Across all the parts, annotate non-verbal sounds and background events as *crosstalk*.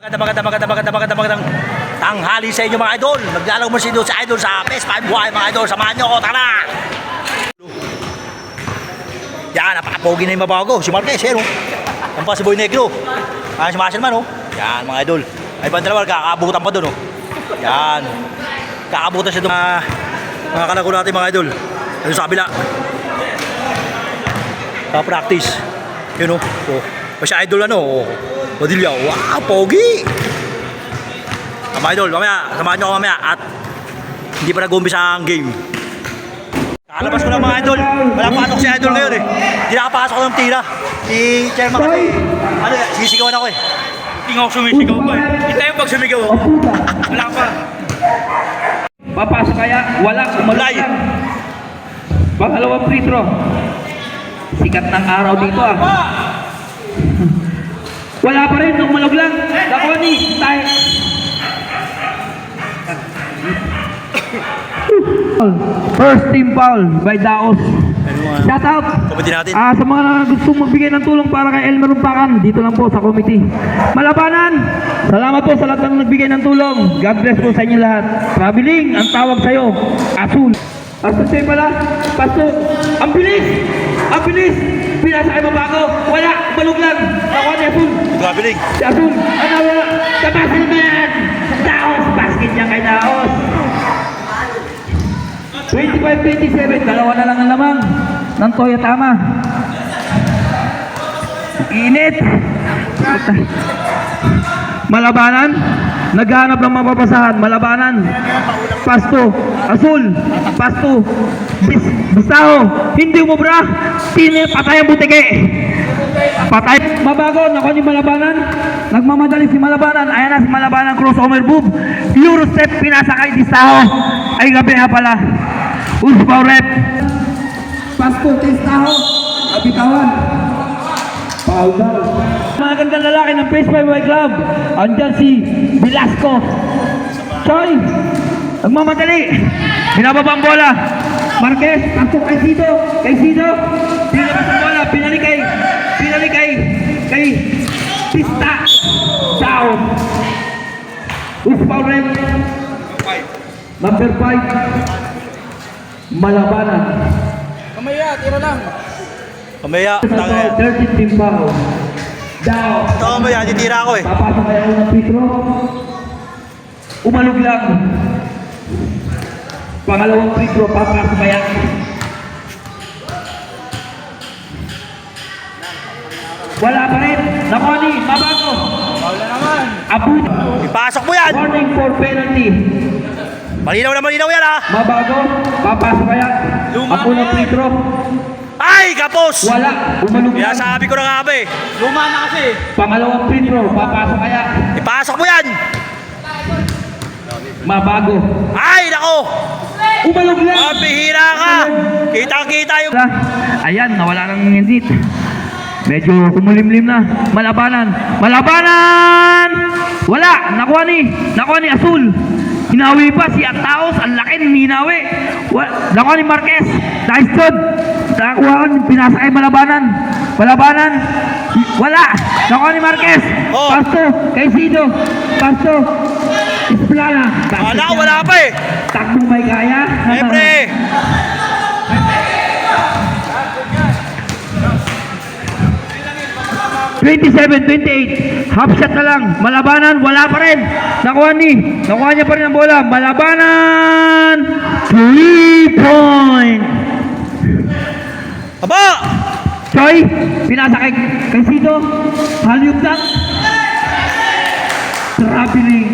Maganda, maganda, maganda, maganda, maganda, magandang tanghali sa inyo mga idol. Naglalaro mo si Idol sa Idol sa Best 5 Buhay mga idol. Samahan nyo ako, tara! Yan, napakapogi na yung mabago. Si Marquez, eh, no? Yan pa si Boy Negro. Yan si Marcel man, oh. Yan, mga idol. Ay, bang dalawa, kakaabutan pa doon, oh. Yan. Kakaabutan siya doon. Mga, kalako natin, mga idol. Ayun sa kabila. Pa-practice. Yun, oh. Oh. Pa si idol, ano, oh. Padilla, wow, pogi! Mga idol, mamaya, samahan nyo ako mamaya at hindi pa nag-umpisa ang game. Kalabas ko lang mga idol. Wala pasok si idol ngayon eh. Hindi nakapasok ng tira. Si chairman kasi, ano, sisigawan ako eh. Hindi nga ako sumisigaw pa eh. Hintayin pag sumigaw ako. Wala pa. Papasok kaya? Wala. Malay. Umalay. Pangalawang free throw. Sikat ng araw dito ah. Wala pa rin. Umalog lang. Dakoni. Tayo. First team foul by Daos. Shout out. committee natin? Ah, sa mga gustong magbigay ng tulong para kay Elmer Umpakan, dito lang po sa committee. Malabanan, salamat po sa lahat ng nagbigay ng tulong. God bless po sa inyo lahat. Traveling, ang tawag sa'yo, Asul. Asul sa'yo pala, Pasto, ang bilis! Ang bilis! Pinasa kay mabago, wala, balog lang. Nakuha ni Asul. Traveling. Si Asul, ano wala, tapasin mo yan! Daos, basket niya kay Daos. 25-27, dalawa na lang ang lamang ng Toyotama. Init. Malabanan. Naghahanap ng mapapasahan. Malabanan. Pasto. Asul. Pasto. Bis Bistaho. Hindi umubra. Tini patay ang butike. Patay. Mabago. Nakuha ni Malabanan. Nagmamadali si Malabanan. Ayan na si Malabanan. Crossover move. Eurostep. Pinasakay. Bistaho. Ay gabi ha pala. Uspaw rep. Pasto. Tistaho. Abitawan. Daw. Mga gandang lalaki ng Face 5 Y Club. Andyan si Velasco. Choy. Nagmamadali. Binababa bola. Marquez. Pasok kay Sido. Kay Sido. Pinabas bola. Pinali kay. Pinali kay. Kay. Pista. Down. Uspaw rep. Number 5. Malabanan. Kamaya, tira lang. Mamaya, tanga. 13 team foul. Down. Ito mamaya, titira ako eh. Papasok kaya unang free throw. Umalog lang. Pangalawang free throw, papasok kaya. Wala pa rin. Nakoni, mabago. Wala naman. Abu. Ipasok mo yan! Warning for penalty. Malinaw na malinaw yan ha! Mabago. Papasok kaya. Luma Ako na ng free throw. Ay, kapos! Wala. Umalog Kaya sabi ko na nga ba eh. Luma na kasi. Pangalawang free throw, papasok kaya. Ipasok mo yan! Mabago. Ay, nako! Umalog lang. Mabihira ka! Kitang-kita yung... Ayan, nawala ng ngindit. Medyo kumulimlim na. Malabanan. Malabanan! Wala! Nakuha ni. Nakuha ni Asul. Hinawi pa si Ataos. Ang laki ng hinawi. Nakuha ni Marquez. Nice job. Nakuha ni pinasa kay Malabanan. Malabanan. Wala! Nakuha ni Marquez. Oh. Pasto. Kay Sido. Pasto. Isplana. Wala, wala pa eh. Takbong may kaya. Siyempre! Twenty-seven, twenty-eight. Half shot na lang. Malabanan, wala pa rin. Nakuha ni. Nakuha niya pa rin ang bola. Malabanan. Three point. Aba! Choy, pinasa kay, Sido. Halyup lang. Traveling.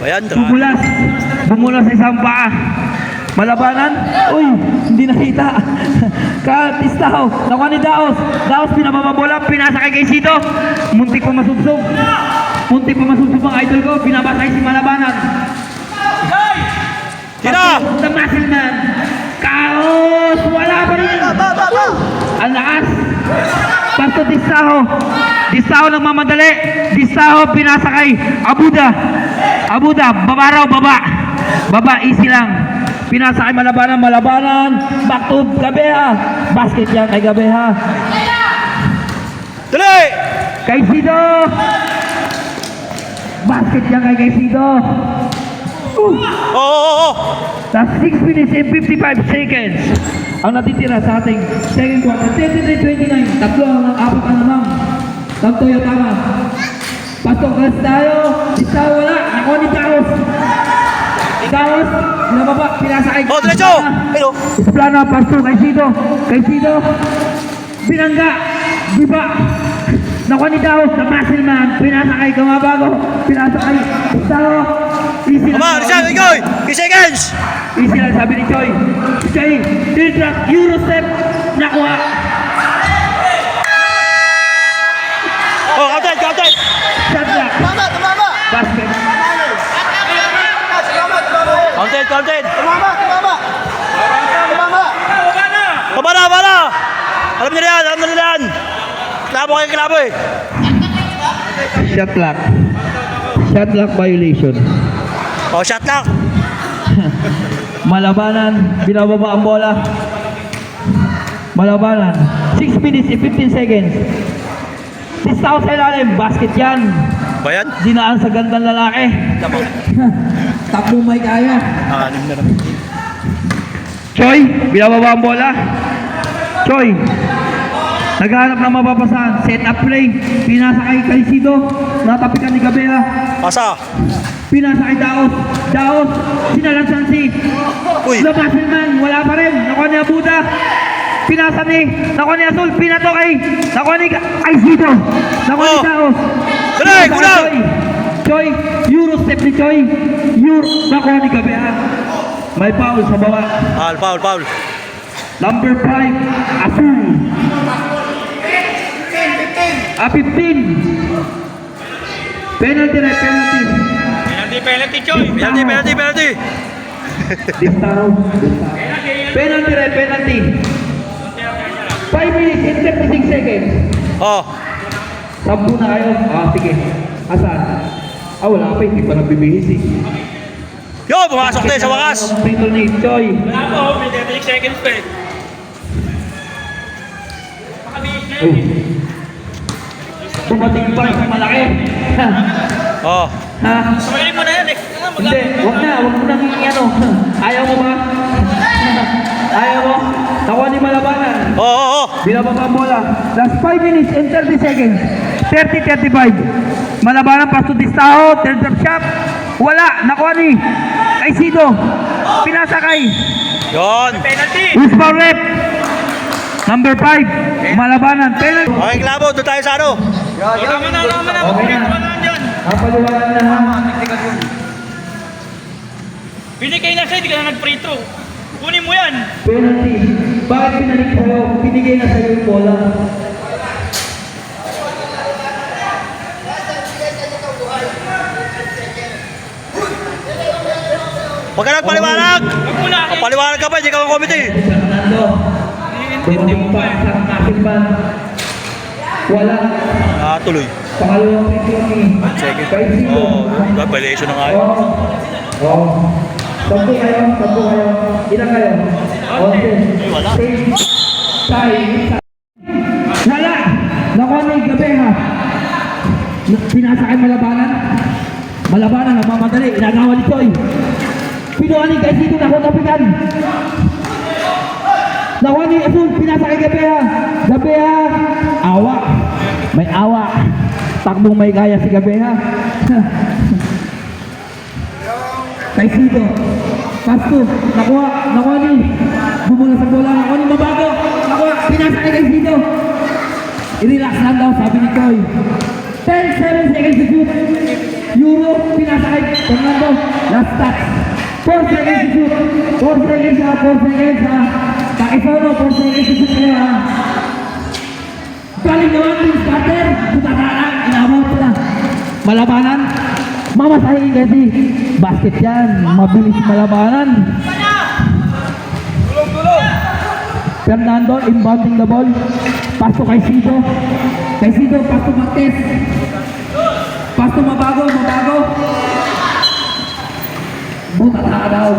Ayan, Bumulas. Bumulas sa isang paa. Malabanan. Uy, hindi nakita. *laughs* Katistaho. Nakuha ni Daos. Daos pinababa bola. Pinasa kay Keisito. Muntik pa masubsob. Muntik pa masubsob ang idol ko. Binabasay si Malabanan. Sino? The muscle man. Kaos. Wala pa rin. Ang lakas. Pasto Distaho. Distaho nagmamadali. Distaho pinasa kay Abuda. Abuda, baba raw, baba. Baba, easy lang. Pinasa kay Malabanan, Malabanan. Back to Gabeha. Basket yan kay Gabeha. Dali! Caicedo! Basket yan kay Caicedo. Uh, Oo, oo, oo. Last 6 minutes and 55 seconds. Ang natitira sa ating second quarter. 33-29. Tatlo ang apat ang lamang. Tatlo yung tama. Pasok gas tayo. Isa wala. Ako ni Taos. Taos. Nababa. Pinasakay. Oh, diretso! Oh. Isplana. Pasok. Kay Sido. Kay Sido. Binangga. Diba? Nakuha ni Taos. Na muscle man. Pinasakay. Gumabago. Pinasakay. Tao. Easy Come on, lang. Rizal, ikaw! 3 seconds! Easy lang sabi ni Choi. Choi, drill track, Euro step, nakuha. Oh, counted, counted! Shot block, Tumama, tumama! basket. Counted, counted! Tumama, tumama! Tumama! Baba na, baba na! Alam nila yan, alam nila yan! Klabo kayo, klabo eh! Shot block. Shot block violation. Oh, shot lock! Malabanan, binababa ang bola. Malabanan. 6 minutes and 15 seconds. Sistaw sa ilalim, basket yan. Ba yan? Dinaan sa gandang lalaki. *laughs* Takbo may kaya. Anim na naman. Choi, binababa ang bola. Choi, naghahanap ng mapapasahan. Set up play. Pinasa kay Calcido. Natapikan ni Gabea. Pasa! Pinasa kay Daos. Daos, sinalansan si Uy! Labaselman. Wala pa rin. Nakuha ni Abuda. Pinasa ni, nakuha ni Azul. Pinato kay, nakuha ni Calcido. Nakuha ni Oh. Daos. Kulang. Choi, Euro step ni Choi. Euro, nakuha ni Gabea. May foul sa baba. Foul, foul, foul. Number 5, Azul. Ah, 15. Penalty na penalty. Penalty, penalty, Choy. Penalty, penalty, penalty! Distaw. Penalty na penalty. 5 minutes and 36 seconds. Oh, Sampu na kayo. Ah, sige. Asan? Ah, wala pa. Hindi pa nagbibihis eh. yo, pumasok tayo sa wakas! Throw ni Choi. Wala po, may 36 seconds pa eh. Makabihis na Oh. yun eh. Dumating pa. Malaki. Oh, Ha? Sumali mo na yan eh. Ano, mag- Hindi, wag na, wag mo nang ano. Ayaw mo ba? *laughs* Ayaw mo? Nakuha ni Malabanan. oh, oh, oh. Binababa ang bola. Last 5 minutes and 30 seconds. 30-35. Malabanan pass to Distaho. Third drop shot. Wala. Nakuha ni Kaisido. Pinasa kay Yon! Penalty! Who's foul left? Number 5. Malabanan. Penalty. Okay, klabo, doon tayo sa ano? O, tama na, tama na. Okay na. Na. Napaliwanag na ha. Binigay na siya, hindi ka na nag-free throw. Kunin mo yan. Penalty. Bakit pinalik sa'yo? Pinigay na sa'yo yung bola. Huwag ka nagpaliwanag! Eh. Paliwanag ka pa, hindi ka ang committee! Fernando. Hindi mo pa. Sa. Wala. Ah, tuloy. Pangalawang ni Second. Oh, violation na nga yun. Oo. Oo. Sampu kayo, sampu kayo. Ilan kayo? Okay. wala. Wala. Nakuha na yung gabi ha. Pinasa Malabanan. Malabanan, nagmamadali. Inagawa ni Choi. Pinuha ni Kaisito na kutapitan. Nakuha ni Azul, pinasa kay Gabea. Gabea, awa. May awa. Takbong may kaya si Gabea. Kay Sito. Pasto. Nakuha. Nakuha ni. Bumula sa bola. Nakuha ni Mabago. Nakuha. Pinasa kay kay Sito. I-relax lang daw, sabi ni Koy. 10, 7 seconds. Euro, pinasa kay Fernando. Last touch. 4 seconds to shoot. 4 seconds ha, 4 seconds ha. Pakisono, 4 seconds ha. Galing naman starter. Sila. Malabanan. Mamasahin kasi. Basket yan. Mabilis malabanan. Fernando inbounding the ball. Pass to kay Sido. Kay Sido, pass to Marquez. Pass to Mabago, Mabago. Buta ka daw.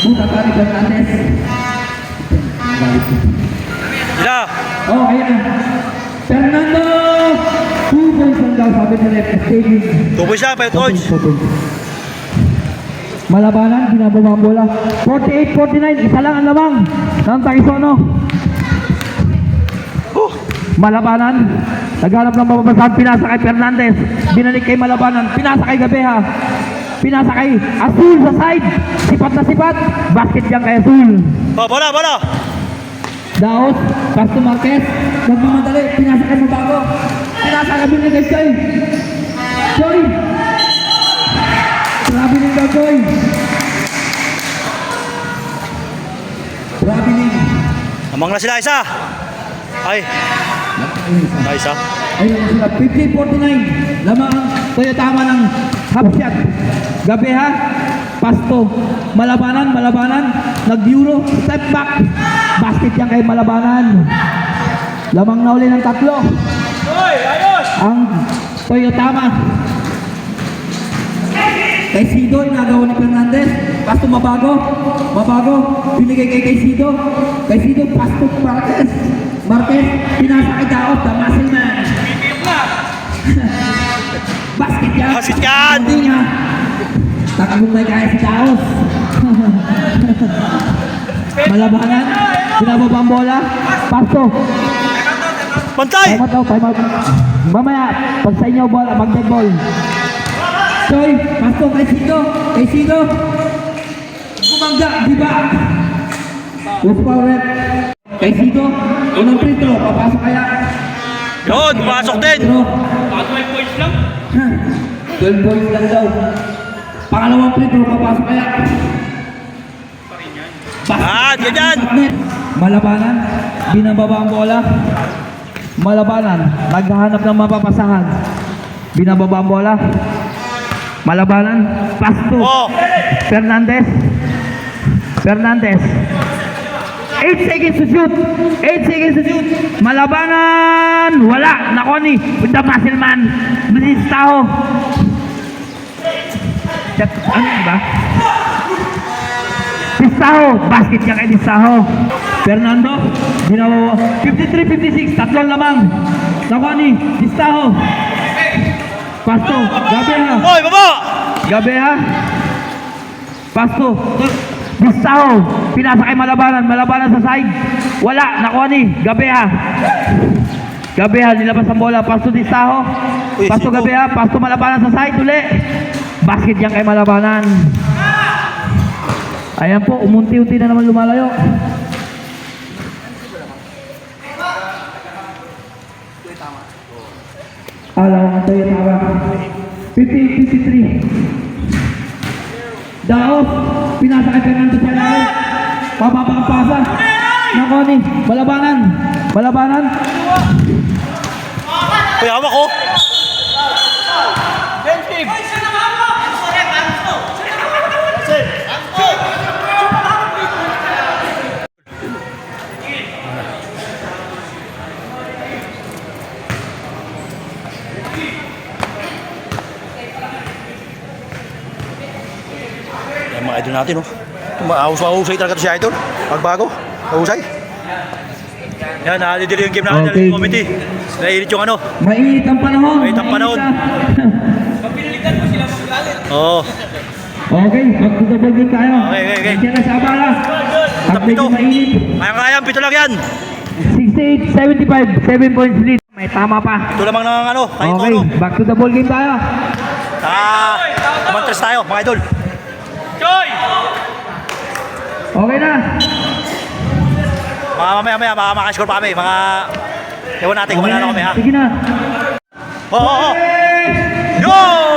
Buta ka ni Fernandez. Sila. Oh, ayan na. Fernando! Two points lang daw, sabi ni Rep. Two points lang, five points. Malabanan, binababa ang bola. 48-49, isa lang ang lamang ng Tagisono. Malabanan, naghanap ng mababasahan, pinasa kay Fernandez. Binalik kay Malabanan, pinasa kay Gabeha. Pinasa kay Azul sa side. Sipat na sipat. Basket dyan kay Azul. Oh, bola, bola. Daos, Castro Marquez, nagmamadali, pinasa kay Mabago. Pinasa kay Binigay Joy. Joy! Grabe din daw, Joy. Grabe din. Amang na sila isa. Ay. Na isa. Ayun sila, 50-49. Lamang ang Toyotama ng half shot. Gabi ha, pasto. Malabanan, malabanan. Nag-euro, step back. Basket yan kay malabanan. Lamang na uli ng tatlo. Ang Toyotama. Kay Sido, nagawa ni Fernandez. Pasto mabago. Mabago. Binigay kay kay Sido. Kay Sido, pasto Marquez. Marquez, pinasa kay Daot, the muscle man. *laughs* Basket yan. Basket yan. Hindi niya. Takbong may kaya si Daos. *laughs* Malabanan. Binababa ang bola. Pasto. Pantay. Time out time out. Mamaya, pag sa inyo ball, mag-dead ball. Choy, pasto kay Sido. Kay Sido. Bumangga, di ba? With power. Kay Sido, unang free throw, papasok kaya. Yun, pasok din. Baka 12 points lang. 12 points lang daw. Pangalawang free throw, papasok kaya. Ah, ganyan. Malabanan, binababa ang bola. Malabanan, naghahanap ng mapapasahan. Binababa ang bola. Malabanan, pasto. Oh. Fernandez. Fernandez. 8 seconds to shoot. 8 seconds to shoot. Malabanan. Wala. Nakoni. With the muscle man. Bilis tao. Ano ba? Distaho. Basket niya kay Distaho. Fernando. Ginawa. 53-56. Tatlong lamang. Nakoni. Distaho. Pasto. Gabi ha. Oy, baba. Gabi ha? Pasto. Gustaho. Pinasa kay Malabanan. Malabanan sa side. Wala. Nakuha ni. Gabi ha. Gabi ha. Nilabas ang bola. Pasto Distaho. Uy, Pasto? Gabi ha. Pasto Malabanan sa side. Uli. Basket yan kay Malabanan. Ayan po. Umunti-unti na naman lumalayo. Alaw ang tayo tawa. 50-53. Daos, pinasa kay Fernando sa ilalim. Pababa ang pasa. Nakoni, balabanan. Balabanan. Uy, hawak ko. Yan mga idol natin, oh. Mahus mahusay talaga to si idol. Pagbago, mahusay. Yan, nakadidili yung game natin Okay. ng committee. Naiinit yung ano. Mainit ang panahon. Mainit ang panahon. ah. Oo. okay, magtutubol din tayo. Okay, okay, okay. Na sa abala. At medyo mainit. Kaya kaya, pito lang yan. 68-75, 7 points lead. May tama pa. Ito lamang ng ano, Okay, ano. back to the ball game tayo. Ah, kumantras tayo, mga idol. Okay na. Mga mamaya, mamaya, mga makascore pa kami. Mga, ewan natin kung Okay manalo kami, ha? Sige na. Oo, oo, oo. Yo!